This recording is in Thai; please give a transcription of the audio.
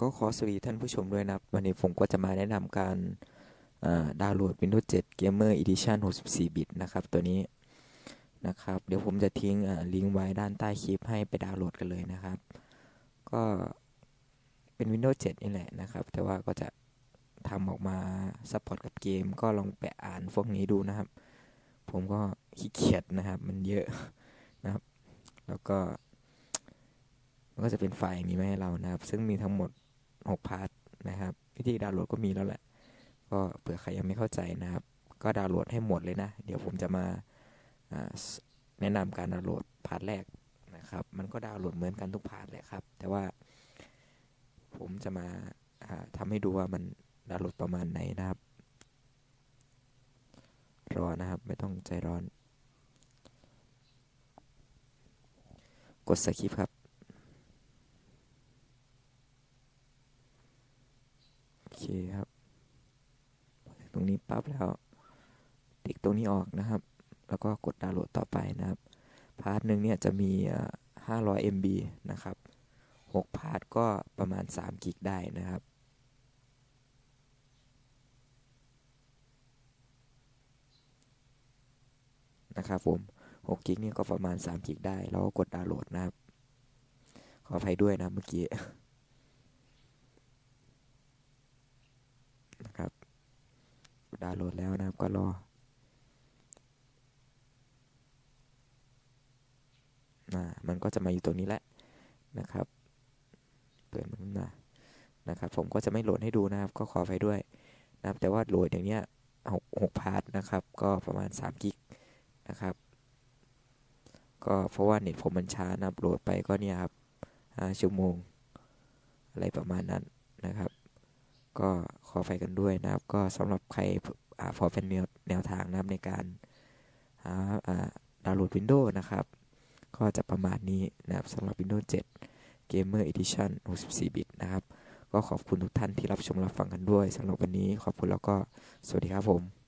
ก็ขอสวัสดีท่านผู้ชมด้วยนะครับ วันนี้ผมก็จะมาแนะนำการดาวน์โหลด Windows 7 Gamer Edition 64 บิตนะครับตัวนี้นะครับ เดี๋ยวผมจะทิ้งลิงก์ไว้ด้านใต้คลิปให้ไปดาวน์โหลดกันเลยนะครับ ก็เป็น Windows 7 นี่แหละนะครับ แต่ว่าก็จะทำออกมาซัพพอร์ตกับเกม ก็ลองไปอ่านพวกนี้ดูนะครับ ผมก็ขี้เกียจนะครับ มันเยอะนะครับ แล้วก็ ก็จะเป็นไฟล์อย่างนี้มาให้เรานะครับ ซึ่งมีทั้งหมด 6 พาร์ทนะครับ วิธีดาวน์โหลดก็มีแล้วแหละ ก็เผื่อใครยังไม่เข้าใจนะครับ ก็ดาวน์โหลดให้หมดเลยนะ เดี๋ยวผมจะมาแนะนำการดาวน์โหลดพาร์ทแรกนะครับ มันก็ดาวน์โหลดเหมือนกันทุกพาร์ทแหละครับ แต่ว่าผมจะมาอ่าทำให้ดูว่ามันดาวน์โหลดประมาณไหนนะครับ รอนะครับ ไม่ต้องใจร้อน กดสคิปครับ โอ เคครับตรงนี้ปั๊บแล้ว ติ๊กตรงนี้ออกนะครับ แล้วก็กดดาวน์โหลดต่อไปนะครับ พาร์ทหนึ่งเนี่ยจะมี 500 MB นะครับ 6 พาร์ทก็ประมาณ3กิกได้นะครับนะครับผม6กิกนี่ก็ประมาณ3กิกได้ แล้วก็กดดาวน์โหลดนะครับ ขออภัยด้วยนะเมื่อกี้ นะครับ ดาวน์โหลดแล้วนะครับก็รออ่ามันก็จะมาอยู่ตรงนี้แหละนะครับเปิดมันขึ้นมานะครับ ผมก็จะไม่โหลดให้ดูนะครับ ก็ขอไปด้วยนะครับ แต่ว่าโหลดอย่างเนี้ยหกหกพาร์ทนะครับ ก็ประมาณ3กิกนะครับ ก็เพราะว่าเน็ตผมมันช้านะโหลดไปก็เนี่ยครับ5ชั่วโมง อะไรประมาณนั้นนะครับ ก็ขอไฟกันด้วยนะครับ ก็สำหรับใครอพอเป็นแนวแนวทางนะครับในการหาอ่าดาวน์โหลด Windows นะครับ ก็จะประมาณนี้นะครับสำหรับ Windows 7 Gamer Edition 64 บิตนะครับ ก็ขอบคุณทุกท่านที่รับชมรับฟังกันด้วยสำหรับวันนี้ขอบคุณแล้วก็สวัสดีครับผม